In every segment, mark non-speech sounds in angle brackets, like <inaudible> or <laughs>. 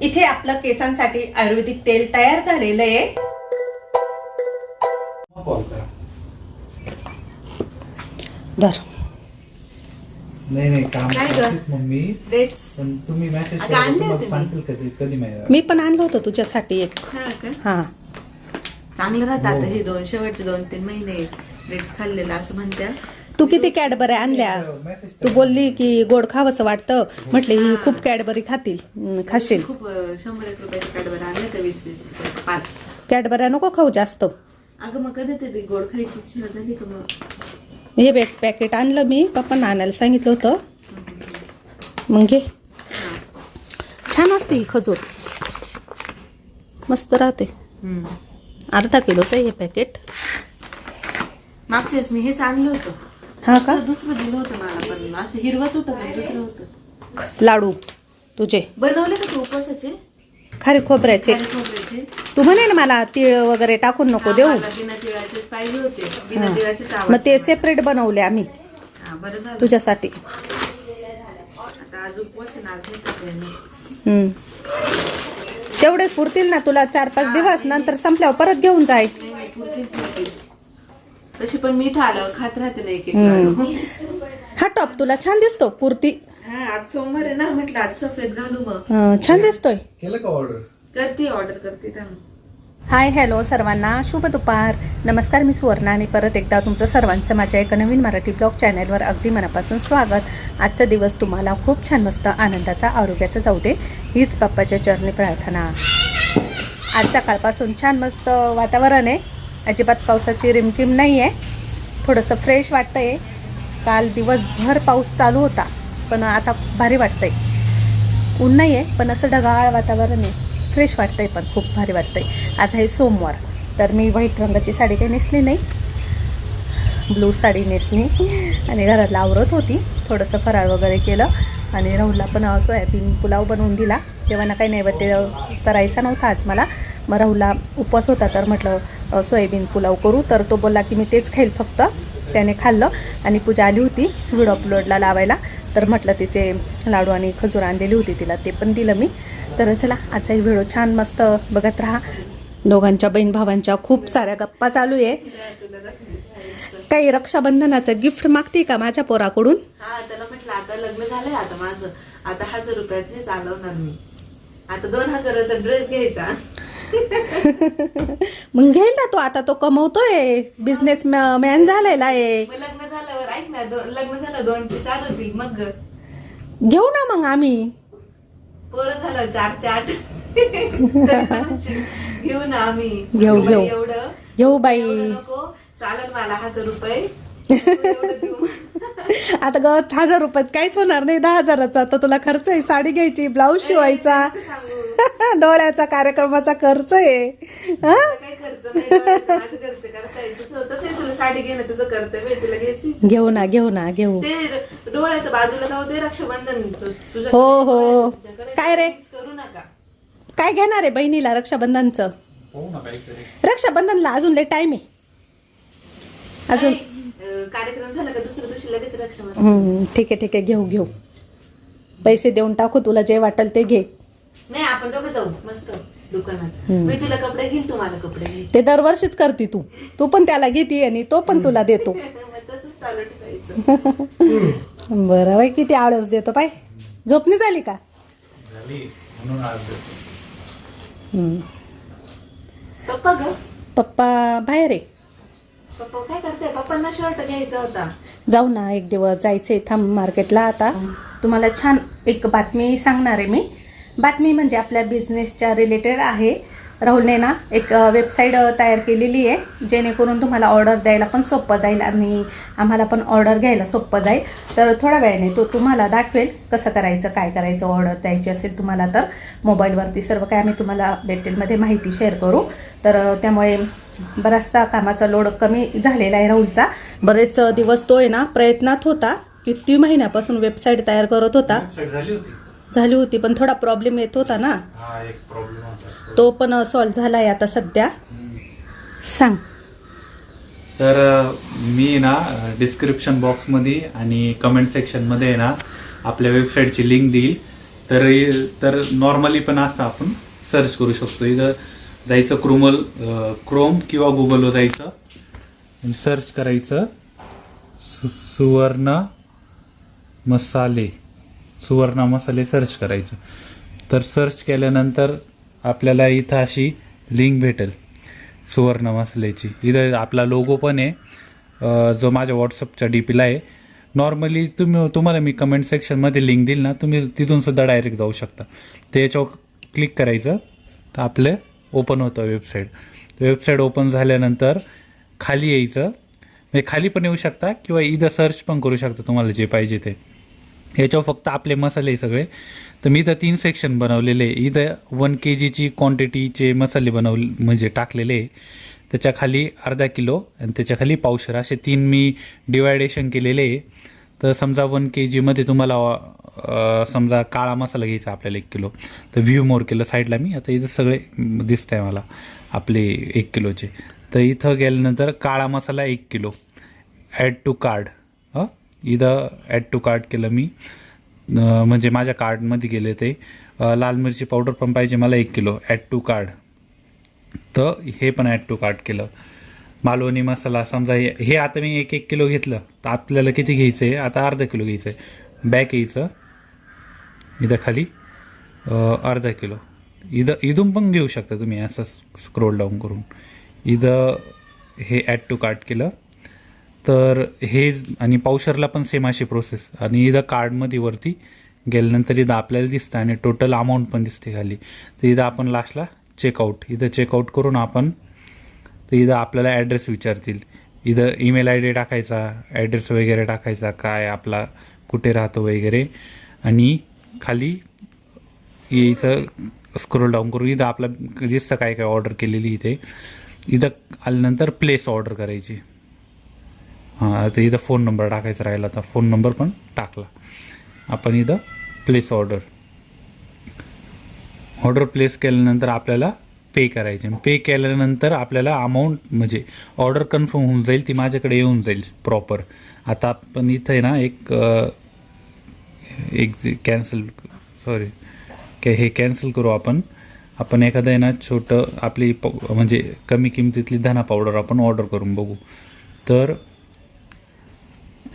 इथे आपलं केसांसाठी आयुर्वेदिक तेल तयार झालेलं आहे. कॉल करा. धर. नाही नाही काम काय ग? करतेच मम्मी डेट्स पण तुम्ही मेसेज अगं, आणले तुम्हाला होते मी. सांगतील कधी कधी माहिती मी पण आणलं होतं तुझ्यासाठी एक. हा का? हा. चांगलं राहतं हो. आता हे. दोन शेवटचे दोन तीन महिने डेट्स खाल्लेलं असं म्हणत्या तू किती कॅडबरी आणल्या? मेसेज तू बोलली की गोड खावंसं वाटतं. म्हटले ही खूप कॅडबरी खातील. हं, खाशील. खूप शंभर एक रुपयाचे काढबर आणले तर वीस वीस पाच. कॅडबऱ्या नको खाऊ जास्त. अगं मग गोड खायची इच्छा झाली का मग? हे बॅग पॅकेट आणलं मी पप्पांना आणायला सांगितलं होतं. मग घे. छान असते ही खजूर. मस्त राहते. अर्धा किलोचं आहे हे पॅकेट. मागच्या वेळेस मी हेच आणलं होतं. हा का? दुसरं दिलं होतं मला पण. असं हिरवच होतं पण दुसरं होतं. लाडू तुझे. बनवले का तू उपवासाचे खारे खोबऱ्याचे. खारी खोबऱ्याचे. तू म्हणे ना मला तीळ वगैरे टाकून नको देऊ. मला बिना तिळाचेच पाहिजे होते. बिना तिळाचेच मग ते. सेपरेट बनवले आम्ही. हा, बरं झालं. तुझ्यासाठी. आता आज उपवास आहे ना आज नाही करता येणार. हम्म. तेवढे पुरतील ना तुला चार पाच दिवस नंतर संपल्यावर परत घेऊन जाय. नाही नाही पुरतील पुरतील. तशी पण मी आल्यावर खात राहते ना एक एक लाडू हा टॉप तुला छान दिसतो कुर्ती. हा आज सोमवार आहे ना म्हटलं आज सफेद घालू मग. छान दिसतोय. केलं का ऑर्डर करते ऑर्डर करते त्या हाय हॅलो सर्वांना. शुभ दुपार. नमस्कार मी सुवर्णा आणि परत एकदा तुमचं सर्वांचं माझ्या एका नवीन मराठी ब्लॉग चॅनलवर अगदी मनापासून स्वागत. आजचा दिवस तुम्हाला खूप छान मस्त आनंदाचा आरोग्याचा जाऊ दे हीच बाप्पाच्या चरणी प्रार्थना. आज सकाळपासून छान मस्त वातावरण आहे. अजिबात पावसाची रिमझिम नाही आहे थोडंसं फ्रेश वाटतं आहे काल दिवसभर पाऊस चालू होता पण आता भारी वाटतं आहे ऊन नाही आहे पण असं ढगाळ वातावरण आहे. फ्रेश वाटतं आहे पण खूप भारी वाटतं आहे आज आहे सोमवार तर मी व्हाईट रंगाची साडी काही नेसली नाही. ब्लू साडी नेसली. आणि घरातला आवरत होती. थोडंसं फराळ वगैरे केलं. आणि राहुलला पण सोयाबीन पुलाव बनवून दिला. तेव्हा ना काही नैवेद्य करायचा नव्हता आज मला. मग राहुलला उपवास होता तर म्हटलं सोयाबीन पुलाव करू. तर तो बोलला की मी तेच खाईल फक्त. त्याने खाल्लं आणि पूजा आली होती व्हिडिओ अपलोडला लावायला. तर म्हटलं तिचे लाडू आणि खजूर आणलेली होती तिला ते पण दिलं मी. तर चला आजचा व्हिडिओ छान मस्त बघत राहा. दोघांच्या बहीण भावांच्या खूप साऱ्या गप्पा चालू आहे. काही रक्षाबंधनाचं गिफ्ट मागते का माझ्या पोराकडून? हा त्याला म्हटलं आता लग्न झालंय आता माझं. आता हजार रुपयात चालवणार मी आता दोन हजाराचा ड्रेस घ्यायचा. <laughs> मग घेईल ना तो आता तो कमवतोय. बिझनेस मॅन झालेला आहे. मग लग्न झाल्यावर ऐक ना दो- लग्न झालं दोन ते चार होतील. मग. घेऊ ना मग आम्ही. पोरं झालं चार चार. तरी पण म्हणशील, घेऊ ना आम्ही. घेऊ, घेऊ. एवढं घेऊ बाई. एवढं नको. चालेल मला हजार रुपये. <laughs> आता ग हजार रुपयात काहीच होणार नाही दहा हजाराचा. तर तुला खर्च आहे साडी घ्यायची ब्लाऊज शिवायचा. <laughs> डोळ्याचा कार्यक्रमाचा खर्च आहे. हा? काय खर्च नाही करायचं, माझं खर्च करता येईल. तुझं तसंही तुला साडी घेणं तुझं कर्तव्य आहे, तुला घ्यायची. घेऊ ना घेऊ ना घेऊ. ते र- डोळ्याचं बाजूला रक्षाबंधन. हो, हो. काय रे? करू नका. काय घेणार आहे बहिणीला रक्षाबंधनचं? रक्षाबंधनला अजून लय टाइम आहे. अजून कार्यक्रम झाला का दुसऱ्या दिवशी लगेच रक्षाबंधन? हम्म, ठीक आहे ठीक आहे. घेऊ घेऊ. पैसे देऊन टाकू तुला जे वाटेल ते घे. नाही आपण दोघं जाऊ. मस्त. दुकानात. मी तुला कपडे घेईन तुम्हाला कपडे घेईन ते दरवर्षीच करते तू. तू पण त्याला घेते आणि तो पण तुला देतो. <laughs> मग तसंच चालू ठेवायचं. <laughs> बरं बाई किती आळस देतो पाय. झोपणी झाली का? झाली म्हणून आज देतो. हम्म. पप्पा ग? पप्पा बाहेर आहे. पप्पा काय करते पप्पांना शर्ट घ्यायचा होता. जाऊ ना एक दिवस जायचंय. थांब मार्केटला आता. तुम्हाला छान एक बातमी सांगणार आहे मी. बातमी म्हणजे आपल्या बिझनेसच्या रिलेटेड आहे. राहुलने ना एक वेबसाईट तयार केलेली आहे जेणेकरून तुम्हाला ऑर्डर द्यायला पण सोपं जाईल आणि आम्हाला पण ऑर्डर घ्यायला सोपं जाईल. तर थोड्या वेळाने तो तुम्हाला दाखवेल कसं करायचं काय करायचं ऑर्डर द्यायची असेल तुम्हाला तर. मोबाईलवरती सर्व काय आम्ही तुम्हाला डिटेलमध्ये माहिती शेअर करू. तर त्यामुळे बराचसा कामाचा लोड कमी झालेला आहे राहुलचा. बरेच दिवस तो आहे ना प्रयत्नात होता किती महिन्यापासून वेबसाईट तयार करत होता. झाली होती पण थोडा प्रॉब्लेम येत होता ना. हा एक प्रॉब्लेम होता. तो पण सॉल्व्ह झाला आहे आता सध्या. सांग. तर मी ना डिस्क्रिप्शन बॉक्समध्ये आणि कमेंट सेक्शनमध्ये ना आपल्या वेबसाईटची लिंक देईल. तर तर नॉर्मली पण असं आपण सर्च करू शकतो. इथं जायचं क्रोमल क्रोम किंवा गुगलवर जायचं आणि सर्च करायचं सु सुवर्ण मसाले. सुवर्ण मसाले सर्च करायचं. तर सर्च केल्यानंतर आपल्याला इथं अशी लिंक भेटेल सुवर्ण मसाल्याची इथं आपला लोगो पण आहे. जो माझ्या व्हॉट्सअपच्या डी पीला आहे. नॉर्मली तुम्ही तुम्हाला मी कमेंट सेक्शनमध्ये लिंक देईल ना तुम्ही तिथून सुद्धा डायरेक्ट जाऊ शकता. ते याच्यावर क्लिक करायचं. तर आपलं ओपन होतं वेबसाईट वेबसाईट ओपन झाल्यानंतर खाली यायचं. म्हणजे खाली पण येऊ शकता किंवा इथं सर्च पण करू शकता तुम्हाला जे पाहिजे ते. याच्यावर फक्त आपले मसाले सगळे. तर मी इथं तीन सेक्शन बनवलेले आहे. इथं वन के जीची क्वांटिटीचे मसाले बनवले म्हणजे टाकलेले त्याच्याखाली त्याच्याखाली अर्धा किलो आणि त्याच्याखाली पावशर. असे तीन मी डिवायडेशन केलेले आहे. तर समजा वन के जीमध्ये तुम्हाला समजा काळा मसाला घ्यायचा आपल्याला एक किलो. तर व्ह्यू मोर केलं साईडला मी. आता इथं सगळे दिसत आहे मला आपले एक किलोचे. तर इथं गेल्यानंतर काळा मसाला एक किलो. ॲड टू कार्ड इथं ॲड टू कार्ट केलं मी. म्हणजे माझ्या कार्डमध्ये गेले ते. लाल मिरची पावडर पण पाहिजे मला एक किलो. ॲड टू कार्ड तर हे पण ॲड टू कार्ट केलं. मालवणी मसाला समजा हे हे आता मी एक एक किलो घेतलं. तर आपल्याला किती घ्यायचं आहे? आता अर्धा किलो घ्यायचं आहे. बॅक यायचं. इथं खाली. अर्धा किलो. इथं इथून पण घेऊ शकता तुम्ही असं स्क्रोल डाऊन करून. इथं हे ॲड टू कार्ट केलं. तर हे आणि पावशरला पण सेम अशी प्रोसेस आणि इथं कार्डमध्ये वरती गेल्यानंतर इथं आपल्याला दिसतं आणि टोटल अमाऊंट पण दिसते खाली. तर इथं आपण लास्टला चेकआउट इथं चेकआउट करून आपण तर इथं आपल्याला ॲड्रेस विचारतील. इथं ईमेल आय डी टाकायचा ॲड्रेस वगैरे टाकायचा काय आपला कुठे राहतो वगैरे. आणि खाली यायचं स्क्रोल डाऊन करून इथं आपलं दिसतं काय काय ऑर्डर केलेली इथे. इथं आल्यानंतर प्लेस ऑर्डर करायची. हां आता इथं फोन नंबर टाकायचा राहिला तर फोन नंबर पण टाकला. आपण इथं प्लेस ऑर्डर ऑर्डर प्लेस केल्यानंतर आपल्याला पे करायचे. पे केल्यानंतर आपल्याला अमाऊंट म्हणजे ऑर्डर कन्फर्म होऊन जाईल ती माझ्याकडे येऊन जाईल प्रॉपर आता आपण इथं आहे ना एक अ, एक कॅन्सल सॉरी के हे कॅन्सल करू आपण. आपण एखादं आहे ना छोटं आपली प म्हणजे कमी किमतीतली धना पावडर आपण ऑर्डर करून बघू. तर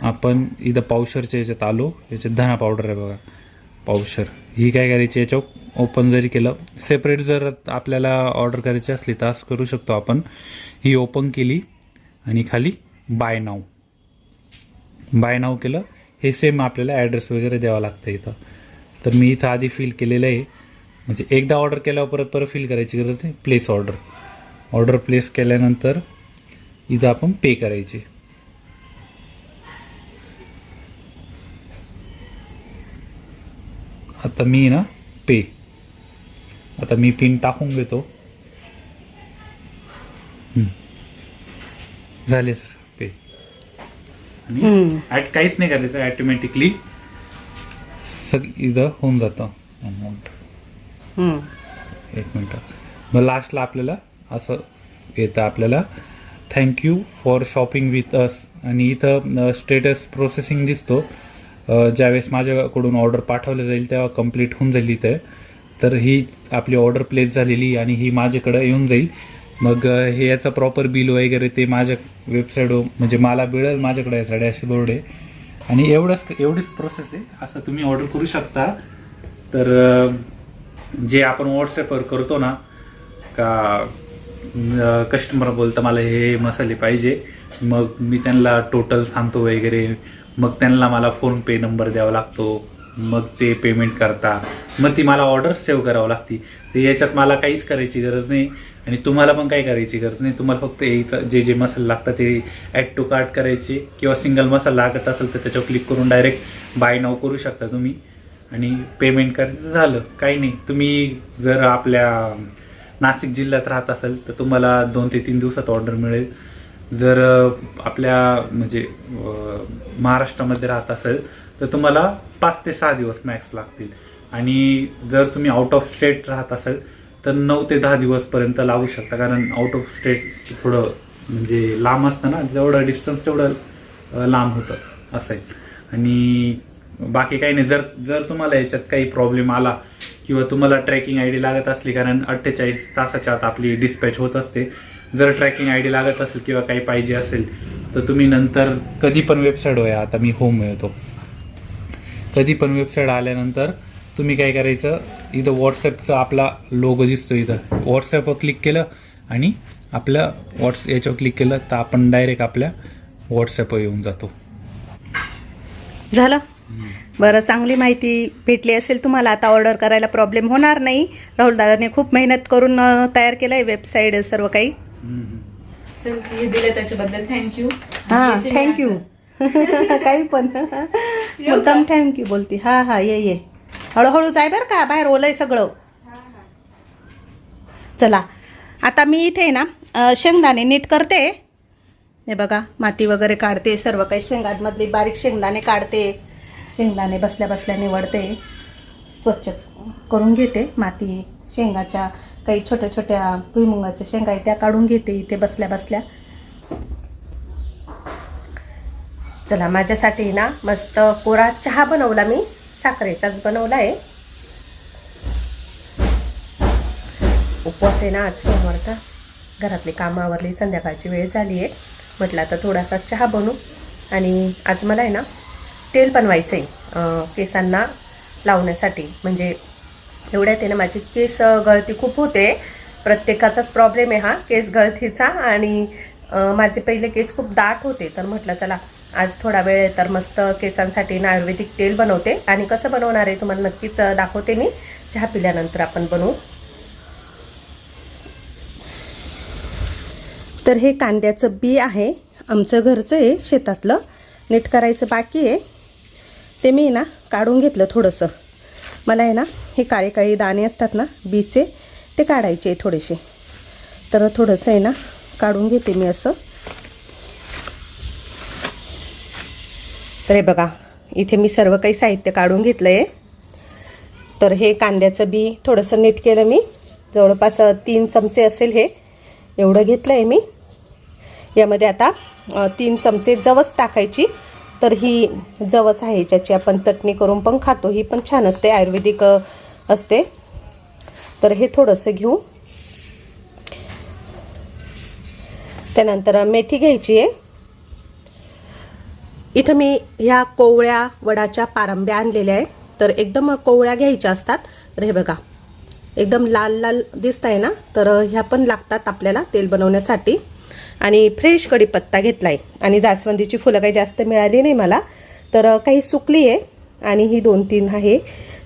आपण इथं पावशरच्या याच्यात आलो. याच्यात धना पावडर आहे बघा. पावशर. ही काय करायची याच्यावर ओपन जरी केलं सेपरेट जर आपल्याला ऑर्डर करायची असली तर असं करू शकतो आपण. ही ओपन केली आणि खाली बाय नाव बाय नाव केलं हे सेम आपल्याला ॲड्रेस वगैरे द्यावा लागतं इथं. तर मी इथं आधी फिल केलेलं आहे. म्हणजे एकदा ऑर्डर केल्यावर परत परत फिल करायची गरज आहे प्लेस ऑर्डर ऑर्डर प्लेस केल्यानंतर इथं आपण पे करायची. आता मी ना पे. आता मी पिन टाकून घेतो. झाले सर पे. आणि ॲट काहीच नाही करायचं ॲटोमॅटिकली सग इथं होऊन जातं अमाऊंट एक मिनटं. मग लास्टला आपल्याला असं येतं आपल्याला thank you for shopping with us आणि इथं स्टेटस प्रोसेसिंग दिसतो. ज्यावेळेस माझ्याकडून ऑर्डर पाठवलं जाईल तेव्हा कंप्लीट होऊन जाईल इथं. तर ही आपली ऑर्डर प्लेस झालेली आणि ही माझ्याकडं येऊन जाईल. मग हे याचं प्रॉपर बिल वगैरे ते माझ्या वेबसाईटवर म्हणजे मला मिळेल माझ्याकडे याचा डॅशबोर्ड आहे. आणि एवढंच एवढीच प्रोसेस आहे. असं तुम्ही ऑर्डर करू शकता. तर जे आपण व्हॉट्सॲपवर करतो ना का कस्टमर बोलतं मला हे मसाले पाहिजे. मग मी त्यांना टोटल सांगतो वगैरे. मग त्यांना मला फोन पे नंबर द्यावा लागतो. मग ते पेमेंट करता मग ती मला ऑर्डर सेव्ह करावं लागती. तर याच्यात मला काहीच करायची गरज नाही. आणि तुम्हाला पण काही करायची गरज नाही. तुम्हाला फक्त यायचं जे जे मसाले लागतात ते ॲड टू कार्ट करायचे. किंवा सिंगल मसाला लागत असेल तर त्याच्यावर क्लिक करून डायरेक्ट बाय नाव करू शकता तुम्ही. आणि पेमेंट करायचं झालं. काही नाही. तुम्ही जर आपल्या नाशिक जिल्ह्यात राहत असेल तर तुम्हाला दोन ते तीन दिवसात ऑर्डर मिळेल. जर आपल्या म्हणजे महाराष्ट्रामध्ये राहत असेल तर तुम्हाला पाच ते सहा दिवस मॅक्स लागतील. आणि जर तुम्ही आउट ऑफ स्टेट राहत असाल तर नऊ ते दहा दिवसपर्यंत लागू शकता. कारण आउट ऑफ स्टेट थोडं म्हणजे लांब असतं ना जेवढं डिस्टन्स तेवढं लांब होतं असं आहे आणि बाकी काही नाही. जर जर तुम्हाला याच्यात काही प्रॉब्लेम आला किंवा तुम्हाला ट्रॅकिंग आय डी लागत असली कारण अठ्ठेचाळीस तासाच्या आत आपली डिस्पॅच होत असते जर ट्रॅकिंग आय डी लागत असेल किंवा काही पाहिजे असेल तर तुम्ही नंतर कधी पण वेबसाईट होया आता मी होम मिळतो कधी पण वेबसाईट आल्यानंतर तुम्ही काय करायचं इथं व्हॉट्सॲपचा आपला लोगो दिसतो इथं. व्हॉट्सॲपवर क्लिक केलं आणि आपल्या व्हॉट्स याच्यावर क्लिक केलं तर आपण डायरेक्ट आपल्या व्हॉट्सॲपवर येऊन जातो. झालं? बरं चांगली माहिती भेटली असेल तुम्हाला आता ऑर्डर करायला प्रॉब्लेम होणार नाही. राहुल दादाने खूप मेहनत करून तयार केलं आहे वेबसाईट सर्व काही. चल हे दिलं त्याच्याबद्दल. थँक्यू हां थँक्यू काही पण. <laughs> मुद्दाम थँक्यू बोलती. हा हा ये ये. हळूहळू जाय बरं का बाहेर ओलंय सगळं. चला. आता मी इथे ना शेंगदाणे नीट करते. हे बघा माती वगैरे काढते सर्व काही शेंगांमधली बारीक शेंगदाणे काढते. शेंगदाणे बसल्या बसल्या निवडते. स्वच्छ करून घेते माती शेंगाच्या. काही छोट्या छोट्या भुईमुगाच्या शेंगा आहेत त्या काढून घेते इथे बसल्या बसल्या. चला माझ्यासाठी ना मस्त कोरा चहा बनवला मी. साखरेचाच बनवला आहे उपवास आहे ना आज सोमवारचा. घरातली कामं आवरली संध्याकाळची वेळ झाली आहे. म्हटलं आता थोडासा चहा बनवू आणि आज मला आहे ना तेल बनवायचं आहे केसांना लावण्यासाठी. म्हणजे एवढ्यात आहे ना माझी केस गळती खूप होते. प्रत्येकाचाच प्रॉब्लेम आहे हा. केस गळतीचा आणि माझे पहिले केस खूप दाट होते. तर म्हटलं चला आज थोडा वेळ तर मस्त केसांसाठी ना आयुर्वेदिक तेल बनवते. आणि कसं बनवणार आहे तुम्हाला नक्कीच दाखवते मी. चहा पिल्यानंतर आपण बनवू. तर हे कांद्याचं बी आहे. आमचं घरचं आहे शेतातलं. नीट करायचं बाकी आहे. ते मी ना काढून घेतलं थोडंसं. मला आहे ना हे काळे काळे दाणे असतात ना बीचे ते काढायचे आहे थोडेसे. तर थोडंसं आहे ना काढून घेते मी असं. तर हे बघा इथे मी सर्व काही साहित्य काढून घेतलं आहे तर हे कांद्याचं बी थोडंसं नीट केलं मी. जवळपास तीन चमचे असेल हे. एवढं घेतलं आहे मी. यामध्ये आता तीन चमचे जवस टाकायची. तर ही जवस आहे ज्याची आपण चटणी करून पण खातो. ही पण छान असते आयुर्वेदिक असते. तर हे थोडंसं घेऊ. त्यानंतर मेथी घ्यायची आहे. इथं मी ह्या कोवळ्या वडाच्या पारंब्या आणलेल्या आहे. तर एकदम कोवळ्या घ्यायच्या असतात. तर हे बघा एकदम लाल लाल दिसत आहे ना? तर ह्या पण लागतात आपल्याला तेल बनवण्यासाठी. आणि फ्रेश कढीपत्ता घेतला आहे आणि जास्वंदीची फुलं काही जास्त मिळाली नाही मला. तर काही सुकली आहे. आणि ही दोन तीन आहे.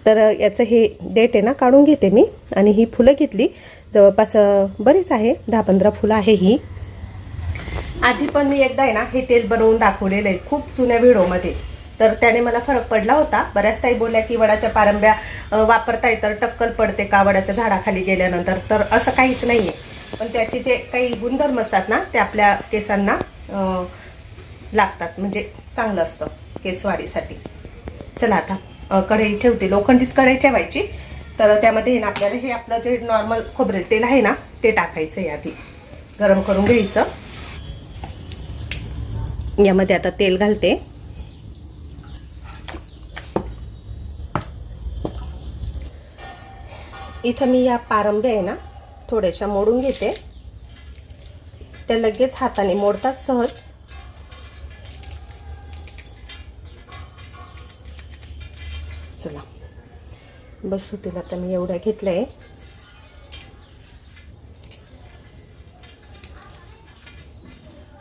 तर याचं हे डेट आहे ना काढून घेते मी. आणि ही फुलं घेतली. जवळपास बरीच आहे. दहा पंधरा फुलं आहे ही. आधी पण मी एकदा आहे ना हे तेल बनवून दाखवलेलं आहे. खूप जुन्या व्हिडिओमध्ये. तर त्याने मला फरक पडला होता. बऱ्याच ताई बोलल्या की वडाच्या पारंब्या वापरताय तर टक्कल पडते का? वडाच्या झाडाखाली गेल्यानंतर. तर असं काहीच नाही आहे पण त्याचे जे काही गुणधर्म असतात ना ते आपल्या केसांना लागतात. म्हणजे चांगलं असतं केसवाढीसाठी. चला आता कढई ठेवते. लोखंडीच कढई ठेवायची. तर त्यामध्ये ना आपल्याला हे आपलं जे नॉर्मल खोबरेल तेल आहे ना ते टाकायचं आहे आधी. गरम करून घ्यायचं. यामध्ये आता तेल घालते. इथं मी या पारंब्या आहे ना थोड्याशा मोडून घेते. त्या लगेच हाताने मोडतात सहज. चला. बस होतील आता मी एवढ्या घेतल्या. आहे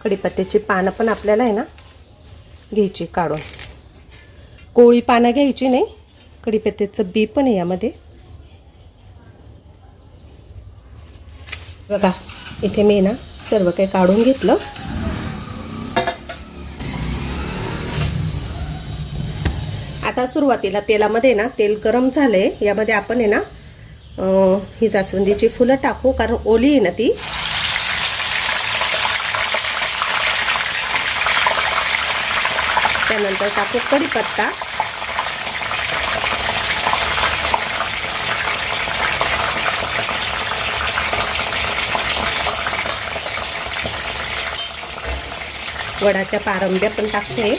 कढीपत्त्याची पानं पण आपल्याला आहे ना घ्यायची काढून. कोळी पानं घ्यायची नाही कढीपत्त्याचं बी पण आहे यामध्ये. बघा इथे मी ना सर्व काही काढून घेतलं. आता सुरुवातीला तेलामध्ये ना तेल गरम झालंय. यामध्ये आपण आहे ना ही जास्वंदीची फुलं टाकू कारण ओली आहे ना ती. त्यानंतर टाकू कढीपत्ता. वडाच्या पारंब्या पण टाकते.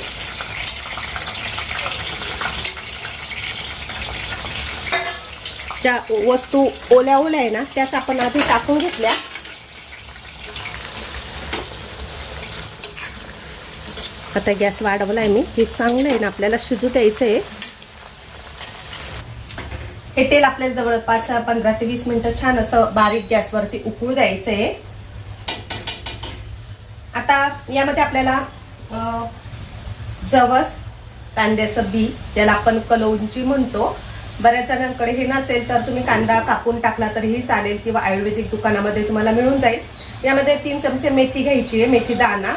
ज्या वस्तू ओल्या ओल्या आहे ना त्याच आपण आधी टाकून घेतल्या. आता गॅस वाढवला आहे मी. हे चांगलं आहे ना आपल्याला शिजू द्यायचं आहे हे तेल आपल्याला जवळपास पंधरा ते वीस मिनटं छान असं बारीक गॅसवरती उकळू द्यायचं आहे यामध्ये आपल्याला जवस कांद्याचं बी ज्याला आपण कलौंची म्हणतो. बऱ्याच जणांकडे हे नसेल तर तुम्ही कांदा कापून टाकला तरीही चालेल किंवा आयुर्वेदिक दुकानामध्ये तुम्हाला मिळून जाईल. यामध्ये तीन चमचे मेथी घ्यायची आहे मेथी दाणा.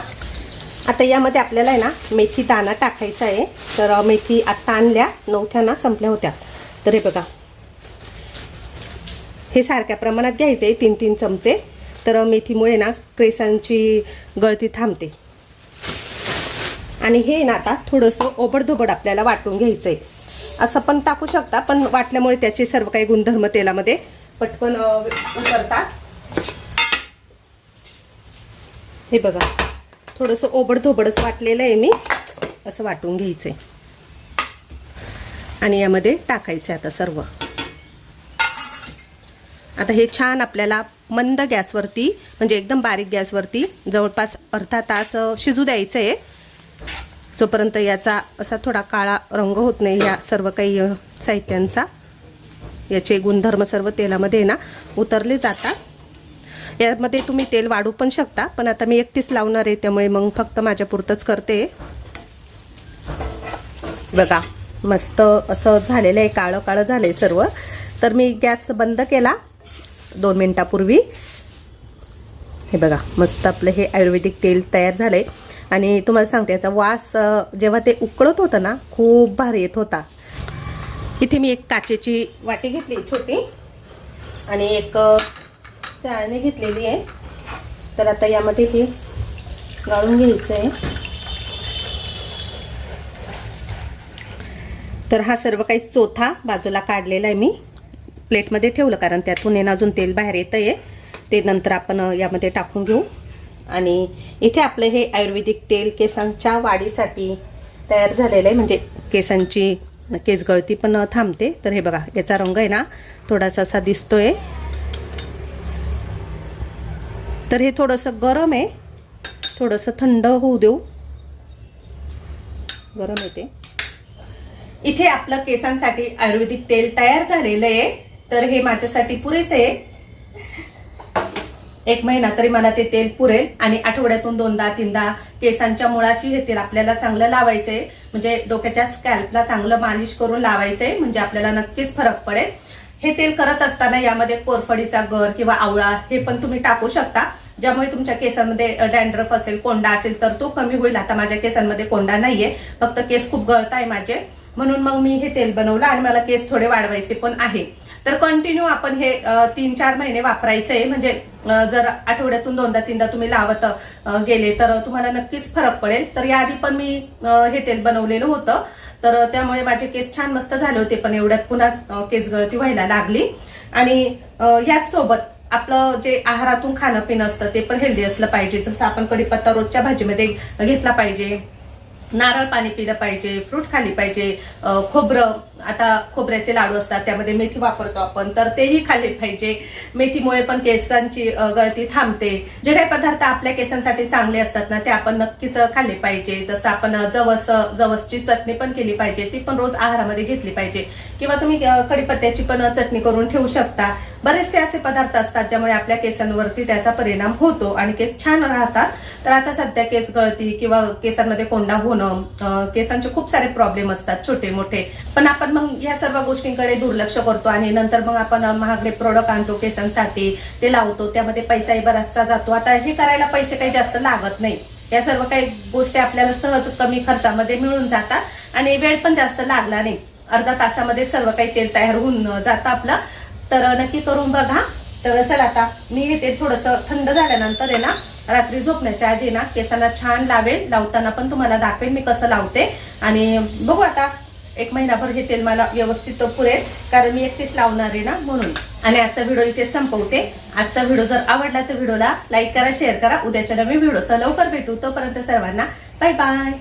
आता यामध्ये आपल्याला आहे ना मेथी दाणा टाकायचा आहे. तर मेथी आत्ता आणल्या नवथ्या ना संपल्या होत्या. तर हे बघा. हे सारख्या प्रमाणात घ्यायचे आहे तीन तीन चमचे. तर मेथीमुळे ना केसांची गळती थांबते. आणि हे ना आता थोडंसं ओबडधोबड आपल्याला वाटून घ्यायचं आहे असं पण टाकू शकता पण वाटल्यामुळे त्याचे सर्व काही गुणधर्म तेलामध्ये पटकन उतरतात. हे बघा थोडंसं ओबडधोबडच वाटलेलं आहे मी असं वाटून घ्यायचं आहे आणि यामध्ये टाकायचं आहे आता सर्व. आता हे छान आपल्याला मंद गॅसवरती म्हणजे एकदम बारीक गॅसवरती जवळपास अर्धा तास शिजू द्यायचं आहे जोपर्यंत याचा असा थोडा काळा रंग होत नाही या सर्व काही साहित्यांचा. याचे गुणधर्म सर्व तेलामध्ये ना उतरले जातात. यामध्ये तुम्ही तेल वाढू पण शकता पण आता मी एकटीच लावणार आहे त्यामुळे मग फक्त माझ्यापुरतंच करते. बघा मस्त असं झालेलं आहे काळं काळं झालं आहे सर्व. तर मी गॅस बंद केला. दोन मिनटापूर्वी. हे बघा मस्त आपलं हे आयुर्वेदिक तेल तयार झालं आहे आणि तुम्हाला सांगते याचा वास जेव्हा ते उकळत होतं ना खूप भारी येत होता. इथे मी एक काचेची वाटी घेतली छोटी. आणि एक चाळणी घेतलेली आहे. तर आता यामध्ये हे गाळून घ्यायचं आहे. तर हा सर्व काही चोथा बाजूला काढलेला आहे मी. प्लेटमध्ये ठेवलं कारण त्यातून येणं अजून तेल बाहेर येतं आहे ते नंतर आपण यामध्ये टाकून घेऊ. आणि इथे आपलं हे आयुर्वेदिक तेल केसांच्या वाढीसाठी तयार झालेलं आहे. म्हणजे केसांची केस गळती पण थांबते. तर हे बघा याचा रंग आहे ना थोडासा असा दिसतोय. तर हे थोडंसं गरम आहे. थोडंसं थंड होऊ देऊ. गरम येते इथे आपलं केसांसाठी आयुर्वेदिक तेल तयार झालेलं आहे. तर हे माझ्यासाठी पुरेसे एक महिना तरी मला ते तेल पुरेल आणि आठवड्यातून दोनदा तीनदा केसांच्या मुळाशी हे तेल आपल्याला चांगलं लावायचंय. म्हणजे डोक्याच्या स्कॅल्पला चांगलं मालिश करून लावायचंय म्हणजे आपल्याला नक्कीच फरक पडेल. हे तेल करत असताना यामध्ये कोरफडीचा गर किंवा आवळा हे पण तुम्ही टाकू शकता. ज्यामुळे तुमच्या केसांमध्ये डॅन्ड्रफ असेल कोंडा असेल तर तो कमी होईल. आता माझ्या केसांमध्ये कोंडा नाहीये. फक्त केस खूप गळताय माझे. म्हणून मग मी हे तेल बनवलं आणि मला केस थोडे वाढवायचे पण आहे. तर कंटिन्यू आपण हे तीन चार महिने वापरायचं. आहे म्हणजे जर आठवड्यातून दोनदा तीनदा तुम्ही लावत गेले तर तुम्हाला नक्कीच फरक पडेल. तर याआधी पण मी हे तेल बनवलेलं होतं. तर त्यामुळे माझे केस छान मस्त झाले होते पण एवढ्यात पुन्हा केस गळती व्हायला लागली. आणि अ, याच सोबत आपलं जे आहारातून खाणं पिणं असतं ते पण हेल्दी असलं पाहिजे. जसं आपण कढीपत्ता रोजच्या भाजीमध्ये घेतला पाहिजे. नारळ पाणी पिलं पाहिजे फ्रूट खाली पाहिजे खोबरं आता खोबऱ्याचे लाडू असतात त्यामध्ये मेथी वापरतो आपण तर तेही खाल्ले पाहिजे. मेथीमुळे पण केसांची गळती थांबते. जे काही पदार्थ आपल्या केसांसाठी चांगले असतात ना ते आपण नक्कीच खाल्ले पाहिजे. जसं आपण जवस जवसची चटणी पण केली पाहिजे ती पण रोज आहारामध्ये घेतली पाहिजे. किंवा तुम्ही कडीपत्त्याची कढीपत्त्याची पण चटणी करून ठेवू शकता. बरेचसे असे पदार्थ असतात ज्यामुळे आपल्या केसांवरती त्याचा परिणाम होतो आणि केस छान राहतात. तर आता सध्या केस गळती किंवा केसांमध्ये कोंडा होणं केसांचे खूप सारे प्रॉब्लेम असतात छोटे मोठे पण आपण मग या सर्व गोष्टींकडे दुर्लक्ष करतो आणि नंतर मग आपण महागडे प्रोडक्ट आणतो केसांसाठी ते लावतो त्यामध्ये पैसाही बराचसा जातो. आता हे करायला पैसे काही जास्त लागत नाही. या सर्व काही गोष्टी आपल्याला सहज कमी खर्चामध्ये मिळून जातात आणि वेळ पण जास्त लागला नाही. अर्धा तासामध्ये सर्व काही तेल तयार होऊन जातं आपलं. तर नक्की करून बघा. तर चला आता मी हे तेल थोडंसं थंड झाल्यानंतर आहे ना रात्री झोपण्याच्या आधी ना केसांना छान लावेल. लावताना पण तुम्हाला दाखवेल मी कसं लावते. आणि बघू आता एक महिनाभर हे तेल मला व्यवस्थित पुरेल कारण मी एकटीच लावणार आहे ना म्हणून. आणि आजचा व्हिडिओ इथे संपवते. आजचा व्हिडिओ जर आवडला तर व्हिडिओला लाईक करा शेअर करा. उद्याच्या नवीन व्हिडिओ लवकर भेटू. तोपर्यंत सर्वांना बाय बाय.